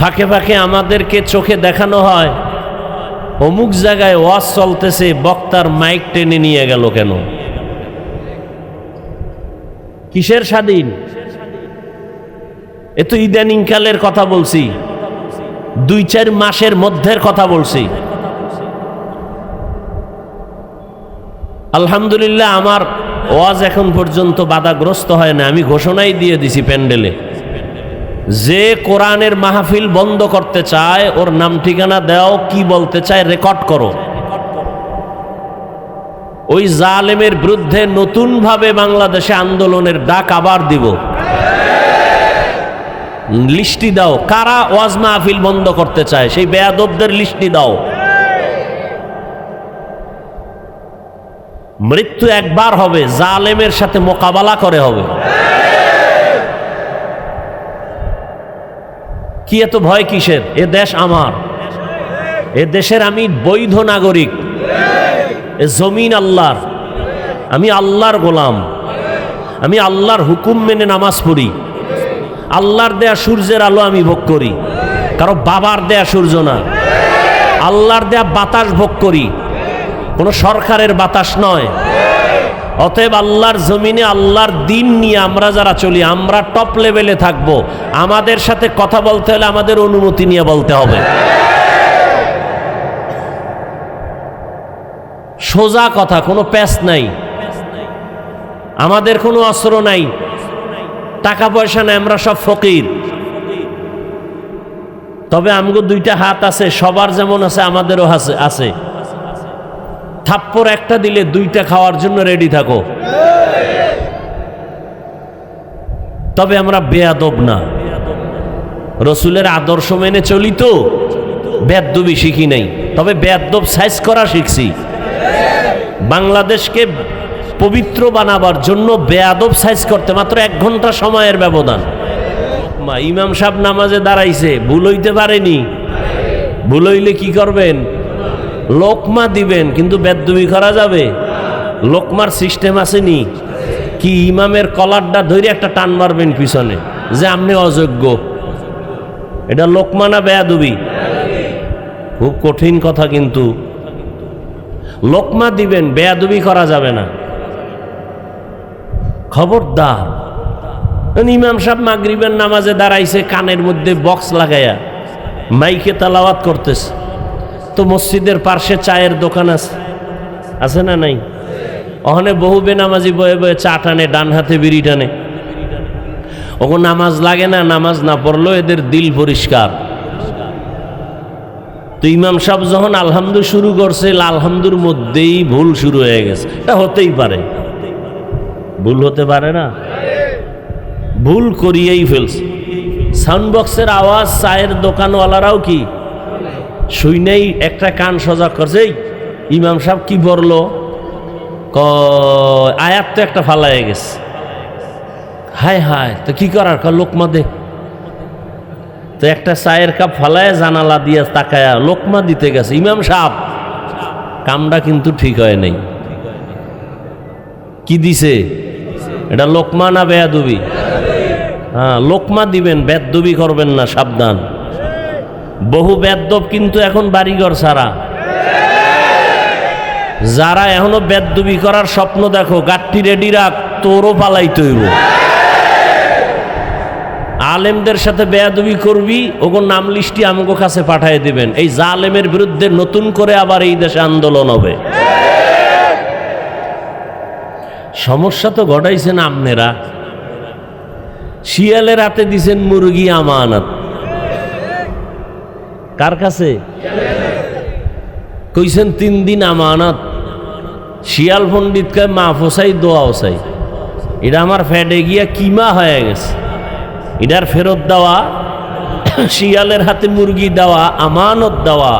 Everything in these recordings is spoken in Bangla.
ফাঁকে ফাঁকে আমাদেরকে চোখে দেখানো হয়। অমুক জায়গায় ওয়াজ চলতেছে, বক্তার মাইক টেনে নিয়ে গেল কেন? কিসের স্বাধীন? এ তো ইদানিংকালের কথা বলছি। দুই চার মাসের মধ্যের কথা বলছি। আলহামদুলিল্লাহ, আমার ওয়াজ এখন পর্যন্ত বাধাগ্রস্ত হয় না। আমি ঘোষণাই দিয়ে দিছি প্যান্ডেলে। যে কোরআনের মাহফিল বন্ধ করতে চায়, ওর নাম ঠিকানা দাও, কি বলতে চায়, রেকর্ড করো। ওই জালেমের বিরুদ্ধে নতুনভাবে বাংলাদেশে আন্দোলনের ডাক আবার দিব। লিস্টি দাও। কারা ওয়াজ মাহফিল বন্ধ করতে চায়, সেই বেয়াদবদের লিস্টি দাও। মৃত্যু একবার হবে, জালেমের সাথে মোকাবেলা করে হবে। কি এত ভয় কিসের? এ দেশ আমার। এ দেশের আমি বৈধ নাগরিক। এ জমিন আল্লাহর। আমি আল্লাহর গোলাম। আমি আল্লাহর হুকুম মেনে নামাজ পড়ি। আল্লাহর দেয়া সূর্যের আলো আমি ভোগ করি। কারও বাবার দেয়া সূর্য না। আল্লাহর দেয়া বাতাস ভোগ করি। কোনো সরকারের বাতাস নয়। অতএব আল্লাহর জমিনে আল্লাহর দিন নিয়ে আমরা যারা চলি, আমরা টপ লেভেলে থাকব। আমাদের সাথে কথা বলতে হলে আমাদের অনুমতি নিয়ে বলতে হবে। সোজা কথা, কোনো প্যাস নাই। আমাদের কোনো অস্ত্র নাই। টাকা পয়সা নাই, আমরা সব ফকির। তবে আমগো দুইটা হাত আছে, সবার যেমন আছে, আমাদেরও আছে আছে। থাপ্পর একটা দিলে দুইটা খাওয়ার জন্য রেডি থাকো। তবে আমরা বেয়াদব না। রসুলের আদর্শ মেনে চলি তো। বেদবি শিখি নাই। তবে বেদব সাইজ করা শিখছি। বাংলাদেশকে পবিত্র বানাবার জন্য বেয়াদব সাইজ করতে মাত্র এক ঘণ্টা সময়ের ব্যবধান। ইমাম সাহেব নামাজে দাঁড়াইছে। ভুল হইতে পারেনি। ভুল হইলে কি করবেন? লোকমা দিবেন, কিন্তু বেদবি করা যাবে? লোকমার সিস্টেম আসেনি কি ইমামের কলারটা ধরে একটা টান মারবেন পিছনে, যে আপনি অযোগ্য। এটা লোকমা না বেয়াদুবি খুব কঠিন কথা কিন্তু। লোকমা দিবেন বেয়াদুবি করা যাবে না। খবরদার। ইমাম সাহেব মাগরিবের নামাজে দাঁড়াইছে, কানের মধ্যে বক্স লাগাইয়া মাইকে তালাওয়াত করতেছে। তো মসজিদের পার্শ্বে চায়ের দোকান আছে। আছে না নাই? ওখানে বহু বেনামাজি বয়ে বয়ে চা টানে, ডান হাতে বিড়ি টানে। ওগো নামাজ লাগে না, নামাজ না পড়ল এদের দিল পরিষ্কার। তো ইমাম সাহেব যখন আলহামদু শুরু করছে, আলহামদুর মধ্যেই ভুল শুরু হয়ে গেছে। এটা হতেই পারে। ভুল হতে পারে না? ভুল করিয়েই ফেলছে। সাউন্ড বক্সের আওয়াজ চায়ের দোকানওয়ালারাও কি? শুইনেই একটা কান সজা করছে, ইমাম সাহেব কি বলল? ক আয়াত তো একটা ফালাই গেছে। হায় হায়, তো কি করার? ক লোকমা দে। তো একটা চায়ের কাপ ফালায় জানালা দিয়ে তাকায়া লোকমা দিতে গেছে। ইমাম সাহেব, কামটা কিন্তু ঠিক হয় নাই। কি দিছে? এটা লোকমা না বেয়াদুবি? হ্যাঁ লোকমা দিবেন বেদবি করবেন না, সাবধান। বহু বেদব কিন্তু এখন বাড়িঘর ছাড়া। যারা এখনও বেদবি করার স্বপ্ন দেখো গাঠটি রেডি রাখ, তোরও পালাই তৈব আলেমদের সাথে বেয়াদবি করবি, ওগো নাম লিস্টি আমাকে কাছে পাঠিয়ে দিবেন। এই জালেমের বিরুদ্ধে নতুন করে আবার এই দেশে আন্দোলন হবে। সমস্যা তো ঘটাইছেন আপনারা। শিয়ালের হাতে দিছেন মুরগি আমানত। কার কাছে? কইছেন, তিন দিন আমানত। শিয়াল পণ্ডিত কয়, মা ফসাই, দোয়া ওসাই। এটা আমার ফ্যাটে গিয়া কিমা হয়ে গেছে। এটার ফেরত দেওয়া, শিয়ালের হাতে মুরগি দেওয়া, আমানত দেওয়া,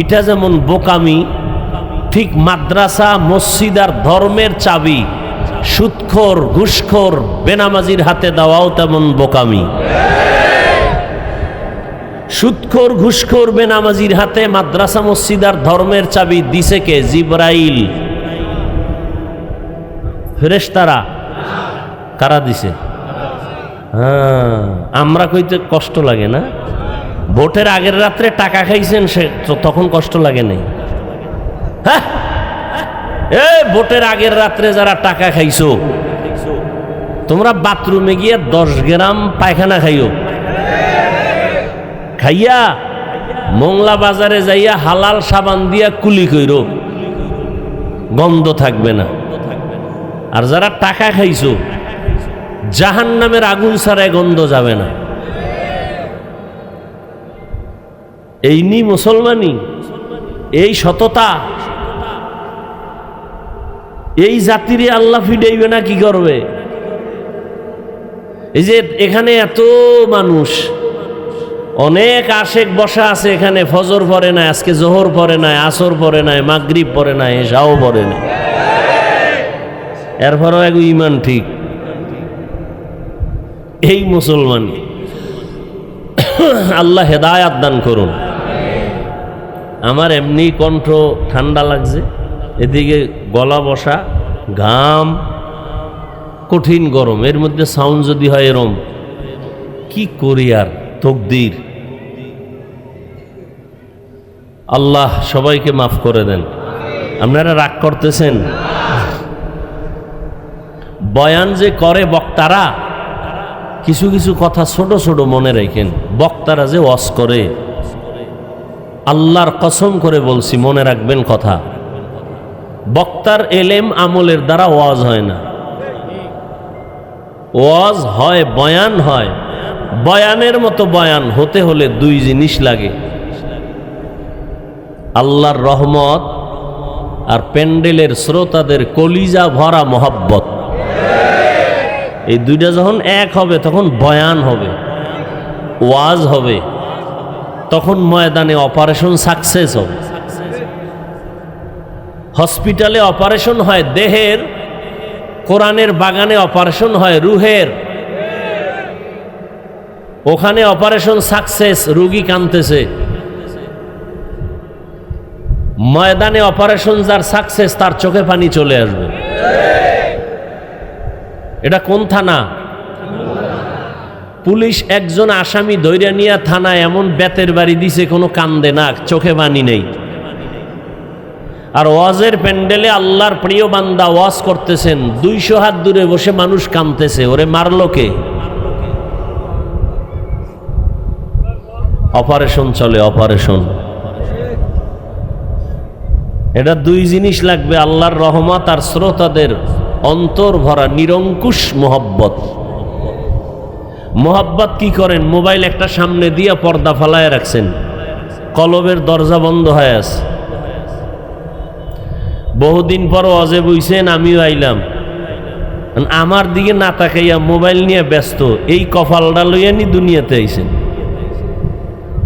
এটা যেমন বোকামি, ঠিক মাদ্রাসা, মসজিদ আর ধর্মের চাবি, সুৎখোর, ঘুষখোর, বেনামাজির হাতে দেওয়াও তেমন বোকামি। সুৎখোর ঘুষখোর বেনামাজির হাতে মাদ্রাসা মসজিদ আর ধর্মের চাবি দিছে কে? জিব্রাইল। ফেরেশতারা। কারা দিছে? হ্যাঁ আমরা কইতে কষ্ট লাগে না। ভোটের আগের রাত্রে টাকা খাইছেন, সে তখন কষ্ট লাগে নেই। হ্যাঁ এ ভোটের আগের রাত্রে যারা টাকা খাইছো, তোমরা বাথরুমে গিয়ে দশ গ্রাম পায়খানা খাইও। খাইয়া মংলা বাজারে যাইয়া হালাল সাবান দিয়া কুলি কইরো। গন্ধ থাকবে না। আর যারা টাকা খাইছো জাহান নামের আগুন ছাড়ায় গন্ধ যাবে না। এই নি মুসলমানি, এই সততা, এই জাতিরে আল্লাহ ফিডাইবে না কি করবে? এই যে এখানে এত মানুষ অনেক আশেক বসা আছে এখানে, ফজর পরে নাই, আজকে জোহর পরে নাই, আসর পরে নাই, মাগরিব পরে নাই, এসাও পরে নাই। এরপরও এক ইমান ঠিক। এই মুসলমান, আল্লাহ হেদায়াত দান করুন। আমার এমনি কণ্ঠ ঠান্ডা লাগছে, এদিকে গলা বসা, ঘাম, কঠিন গরম, এর মধ্যে সাউন্ড যদি হয় এরম, কি করি আর তকদির? আল্লাহ সবাইকে মাফ করে দেন। আপনারা রাগ করতেছেন? বয়ান যে করে বক্তারা, কিছু কিছু কথা ছোট ছোট মনে রাখেন। বক্তারা যে ওয়াজ করে, আল্লাহর কসম করে বলছি, মনে রাখবেন কথা। বক্তার এলেম আমলের দ্বারা ওয়াজ হয় না। ওয়াজ হয়, বয়ান হয়। বয়ানের মতো বয়ান হতে হলে দুই জিনিস লাগে। আল্লাহর রহমত আর প্যান্ডেলের শ্রোতাদের কলিজা ভরা মহব্বত। এই দুইটা যখন এক হবে, তখন বয়ান হবে, ওয়াজ হবে, তখন ময়দানে অপারেশন সাকসেস হবে। হসপিটালে অপারেশন হয় দেহের, কোরআনের বাগানে অপারেশন হয় রুহের। ওখানে অপারেশন সাকসেস, রুগী কানতেছে ময়দানে অপারেশন যার সাকসেস তার চোখে পানি চলে আসবে। এটা কোন থানা? পুলিশ একজন আসামি ধৈর্য নিয়ে থানায় এমন বেতের বাড়ি দিছে, কোনো কান্দে না, চোখে পানি নেই। আর ওয়াজের প্যান্ডেলে আল্লাহর প্রিয় বান্দা ওয়াজ করতেছেন, দুইশো হাত দূরে বসে মানুষ কামতেছে ওরে মারলো কে? অপারেশন চলে, অপারেশন। এটা দুই জিনিস লাগবে, আল্লাহর রহমত আর শ্রোতাদের অন্তর ভরা নিরঙ্কুশ মোহব্বত। মোহাব্বত কি করেন? মোবাইল একটা সামনে দিয়ে পর্দা ফালায় রাখছেন। কলবের দরজা বন্ধ হয়ে আছে। বহুদিন পর অজে বইছেন, আমিও আইলাম। আমার দিকে না তাকাইয়া মোবাইল নিয়ে ব্যস্ত, এই কপালটা লইয়া নি দুনিয়াতে আইছেন।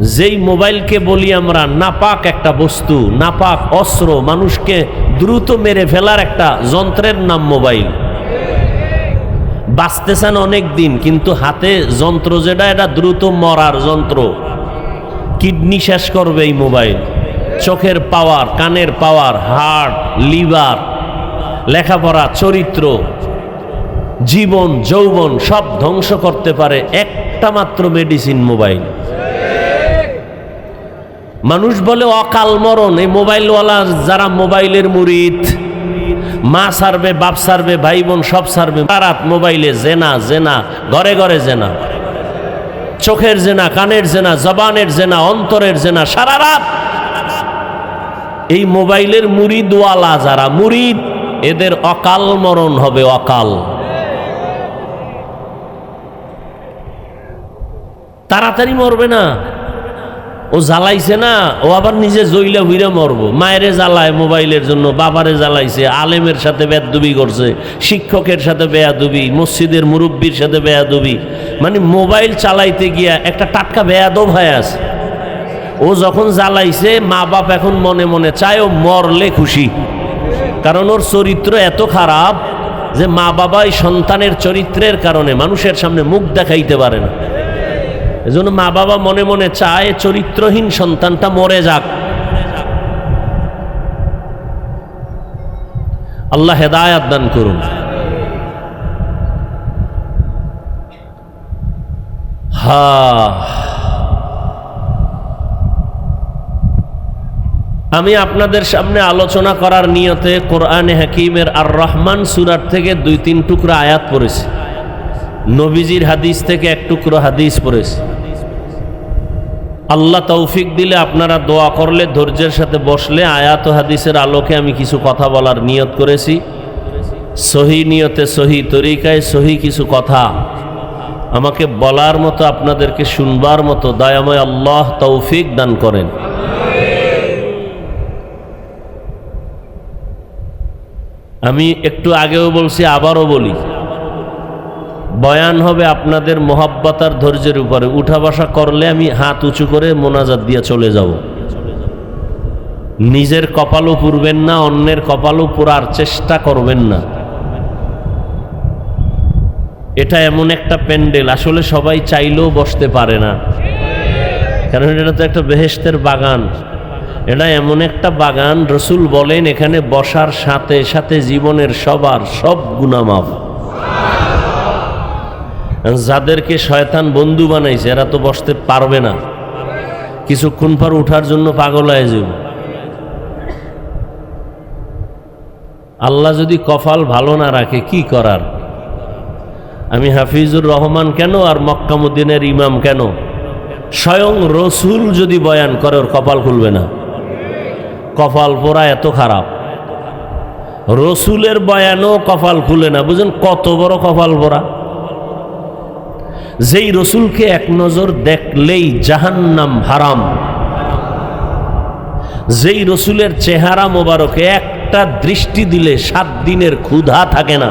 যেই মোবাইলকে বলি আমরা, নাপাক একটা বস্তু, নাপাক অস্ত্র, মানুষকে দ্রুত মেরে ফেলার একটা যন্ত্রের নাম মোবাইল। বাঁচতেছেন অনেক দিন কিন্তু হাতে যন্ত্র যেটা, এটা দ্রুত মরার যন্ত্র। কিডনি শেষ করবে এই মোবাইল। চোখের পাওয়ার, কানের পাওয়ার, হার্ট, লিভার, লেখাপড়া, চরিত্র, জীবন, যৌবন সব ধ্বংস করতে পারে একটা মাত্র মেডিসিন মোবাইল। মানুষ বলে অকাল মরণ, এই মোবাইলওয়ালা যারা মোবাইলের মুরিদ, মা সারবে, বাপ সারবে, ভাই বোন সব সারবে, রাত মোবাইলে জেনা জেনা, ঘরে ঘরে জেনা, চোখের জেনা, কানের জেনা, জবানের জেনা, অন্তরের জেনা, সারা রাত। এই মোবাইলের মুরিদওয়ালা যারা মুরিদ, এদের অকাল মরণ হবে অকাল। তাড়াতাড়ি মরবে না। ও জ্বালাইছে না, ও আবার নিজে জইলা হুইরা মরবো। মায়েরে জ্বালায়, মোবাইলের জন্য বাবারে জ্বালাইছে, আলেমের সাথে বেয়াদুবি করছে, শিক্ষকের সাথে বেয়াদুবি, মসজিদের মুরব্বীর সাথে বেয়াদুবি। মানে মোবাইল চালাইতে গিয়া একটা টাটকা বেয়াদব হয়ে আছে। ও যখন জ্বালাইছে মা বাপ এখন মনে মনে চায় ও মরলে খুশি। কারণ ওর চরিত্র এত খারাপ যে মা বাবাই সন্তানের চরিত্রের কারণে মানুষের সামনে মুখ দেখাইতে পারে না। এজন্য মা বাবা মনে মনে চায় চরিত্রহীন সন্তানটা মরে যাক। আল্লাহ হেদায়াত দান করুন। হা। আমি আপনাদের সামনে আলোচনা করার নিয়তে কোরআনে হাকিমের আর রহমান সুরার থেকে দুই তিন টুকরা আয়াত পড়েছি। নবীজির হাদিস থেকে এক টুকরো হাদিস পড়েছি। আল্লাহ তৌফিক দিলে আপনারা দোয়া করলে, ধৈর্যের সাথে বসলে আয়াত হাদিসের আলোকে আমি কিছু কথা বলার নিয়ত করেছি। সহি নিয়তে সহি তরিকায় সহি কিছু কথা আমাকে বলার মতো, আপনাদেরকে শুনবার মতো দয়াময় আল্লাহ তৌফিক দান করেন। আমি একটু আগেও বলছি, আবারও বলি বয়ান হবে আপনাদের মোহাব্বতার ধৈর্যের উপরে। উঠা বসা করলে আমি হাত উঁচু করে মোনাজাত দিয়ে চলে যাব। নিজের কপালও পুরবেন না, অন্যের কপালও পুরার চেষ্টা করবেন না। এটা এমন একটা প্যান্ডেল, আসলে সবাই চাইলেও বসতে পারে না। কারণ এটা তো একটা বেহেস্তের বাগান। এটা এমন একটা বাগান, রসুল বলেন, এখানে বসার সাথে সাথে জীবনের সবার সব গুণামাফ যাদেরকে শয়তান বন্ধু বানাইছে, এরা তো বসতে পারবে না। কিছুক্ষণ পর উঠার জন্য পাগল হয়ে যাবে। আল্লাহ যদি কপাল ভালো না রাখে, কি করার? আমি হাফিজুর রহমান কেন আর মক্কামুদ্দিনের ইমাম কেন? স্বয়ং রসুল যদি বয়ান করে, ওর কপাল খুলবে না। কপাল পোড়া এত খারাপ। রসুলের বয়ানও কপাল খুলে না। বুঝেন কত বড় কপাল পোড়া। যেই রসুলকে এক নজর দেখলেই জাহান্নাম হারাম। যেই রসুলের চেহারা মোবারকে একটা দৃষ্টি দিলে সাত দিনের ক্ষুধা থাকে না।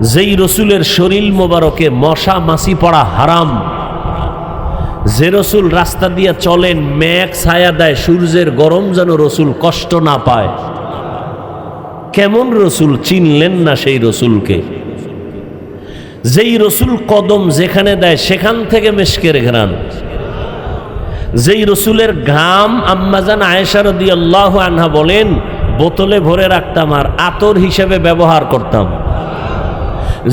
যেই রসুলের শরীর মোবারকে মশা মাছি পড়া হারাম। যে রসুল রাস্তা দিয়ে চলেন, মেঘ ছায়া দেয়, সূর্যের গরম যেন রসুল কষ্ট না পায়। কেমন রসুল চিনলেন না সেই রসুলকে? যেই রসুল কদম যেখানে দেয়, সেখান থেকে মেশকের ঘ্রাণ। যেই রসুলের ঘাম আম্মাজান আয়েশার দিয়ে আল্লাহ আনহা বলেন, বোতলে ভরে রাখতাম আর আতর হিসেবে ব্যবহার করতাম।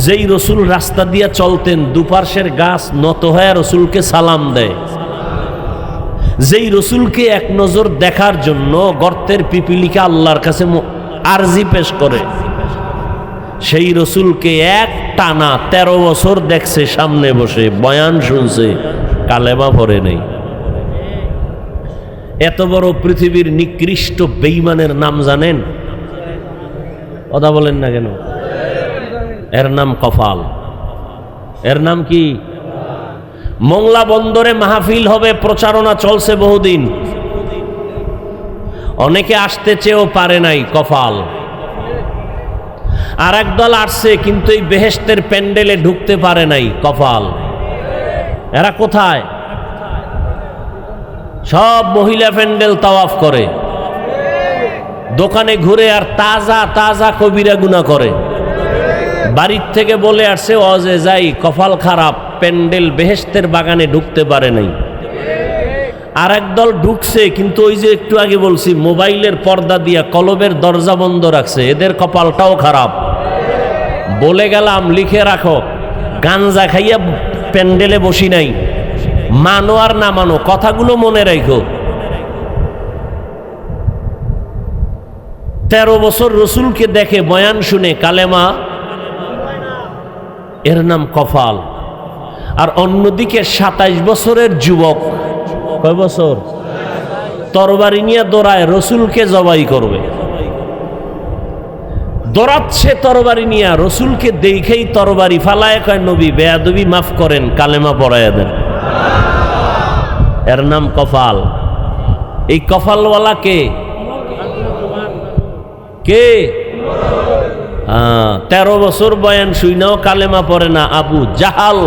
যেই রসুল রাস্তা দিয়ে চলতেন দুপার্শ্বের গাছ নত হয়ে রসুলকে সালাম দেয়। যেই রসুলকে এক নজর দেখার জন্য গর্তের পিপিলিকা আল্লাহর কাছে আরজি পেশ করে, সেই রসুলকে এক টানা তেরো বছর দেখছে, সামনে বসে, বয়ান শুনছে, কালেমা পরে নেই। এত বড় পৃথিবীর নিকৃষ্ট বেইমানের নাম জানেন? কথা বলেন না কেন? এর নাম কফাল। এর নাম কি? মংলা বন্দরে মাহফিল হবে, প্রচারণা চলছে বহুদিন। অনেকে আসতে চেয়েও পারে নাই কফাল। আর দল আসছে, কিন্তু এই বেহেস্তের প্যান্ডেলে ঢুকতে পারে নাই কপাল। এরা কোথায়? সব মহিলা প্যান্ডেল তাওয়াফ করে। দোকানে ঘুরে আর তাজা তাজা কবিরা গুণা করে। বাড়ির থেকে বলে আসছে, অজে যাই, কপাল খারাপ, প্যান্ডেল বেহেস্তের বাগানে ঢুকতে পারে নাই। আর দল ঢুকছে, কিন্তু ওই যে একটু আগে বলছি, মোবাইলের পর্দা দিয়া কলবের দরজা বন্ধ রাখছে, এদের কপালটাও খারাপ। বলে গেলাম, লিখে রাখো, গাঞ্জা খাইয়া প্যান্ডেলে বসি নাই। মানো আর না মানো, কথাগুলো মনে রাখো তেরো বছর রসুলকে দেখে বয়ান শুনে কালেমা, এর নাম কফাল। আর অন্যদিকে সাতাইশ বছরের যুবক। কয় বছর? তরবারি নিয়ে দৌড়ায় রসুলকে জবাই করবে। দৌড়াচ্ছে তরবারি নিয়ে রসুলকে দেখেই তরবারি ফালায় কয় নবী বেয়াদবি মাফ করেন কালেমা পড়াইয়া দেন। এর নাম কফাল। এই কফালওয়ালা কে? কে? হ্যাঁ, তেরো বছর বয়ান শুইনাও কালেমা পড়ে না আবু জাহাল।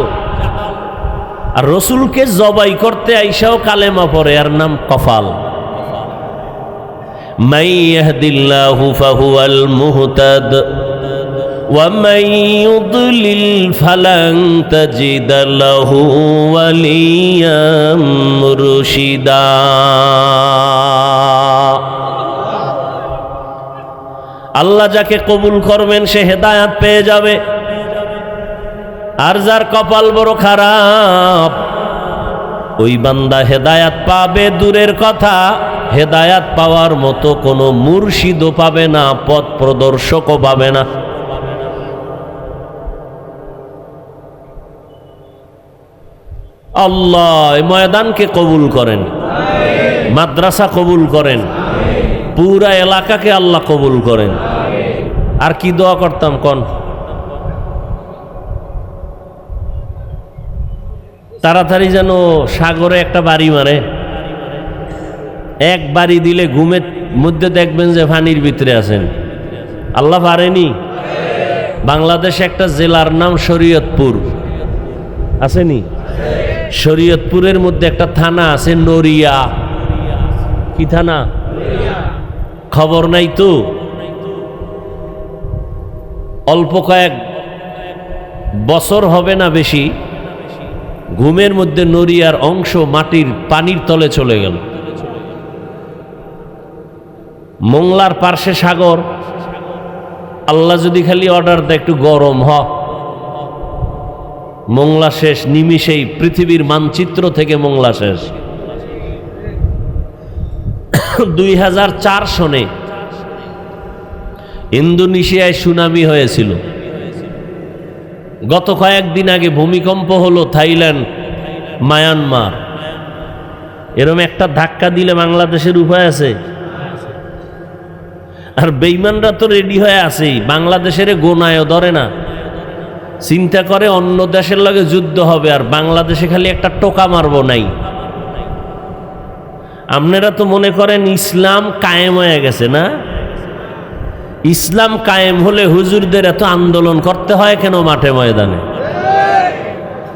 আর রসুলকে জবাই করতে আইসাও কালেমা পড়ে আর নাম কফাল من يهد الله فهو المهتد ومن يضلل فلن تجد له وليا مرشدا আল্লাহ যাকে কবুল করবেন সে হেদায়াত পেয়ে যাবে আর যার কপাল বড় খারাপ, ওই বান্দা হেদায়াত পাবে দূরের কথা। হেদায়াত পাওয়ার মতো কোনো মুর্শিদও পাবে না, পথ প্রদর্শকও পাবে না। আল্লাহ ময়দানকে কবুল করেন। মাদ্রাসা কবুল করেন। পুরা এলাকাকে আল্লাহ কবুল করেন। আর কি দোয়া করতাম, কন? তাড়াতাড়ি যেন সাগরে একটা বাড়ি মারে। এক বাড়ি দিলে ঘুমের মধ্যে দেখবেন যে ফানির ভিতরে আছেন। আল্লাহ পারেনি? বাংলাদেশে একটা জেলার নাম শরীয়তপুর। আসেনি? শরীয়তপুরের মধ্যে একটা থানা আছে নরিয়া কি থানা? খবর নাই তো? অল্প কয়েক বছর হবে না বেশি। ঘুমের মধ্যে নরিয়ার অংশ মাটির পানির তলে চলে গেল। মোংলার পার্শ্বে সাগর। আল্লাহ যদি খালি অর্ডার দেয়, একটু গরম হ। মোংলা শেষ, নিমিষেই পৃথিবীর মানচিত্র থেকে মোংলা শেষ। দুই হাজার চার সনে ইন্দোনেশিয়ায় সুনামি হয়েছিল। গত কয়েকদিন আগে ভূমিকম্প হলো থাইল্যান্ড, মায়ানমার। এরম একটা ধাক্কা দিলে বাংলাদেশের উপায় আছে? আর বেইমানরা তো রেডি হয়ে আছেই, বাংলাদেশের গোনায়ও ধরে না। চিন্তা করে অন্য দেশের লগে যুদ্ধ হবে, আর বাংলাদেশে খালি একটা টোকা মারবো নাই। আপনারা তো মনে করেন ইসলাম কায়েম হয়ে গেছে না? ইসলাম কায়েম হলে হুজুরদের এত আন্দোলন করতে হয় কেন মাঠে ময়দানে?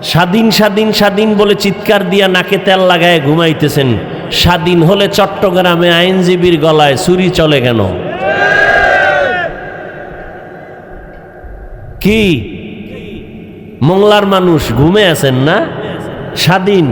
স্বাধীন স্বাধীন স্বাধীন বলে চিৎকার দিয়া নাকে তেল লাগায় ঘুমাইতেছেন। স্বাধীন হলে চট্টগ্রামে আইনজীবীর গলায় চুরি চলে কেন? কি? মংলার মানুষ ঘুমে আছেন না? স্বাধীন।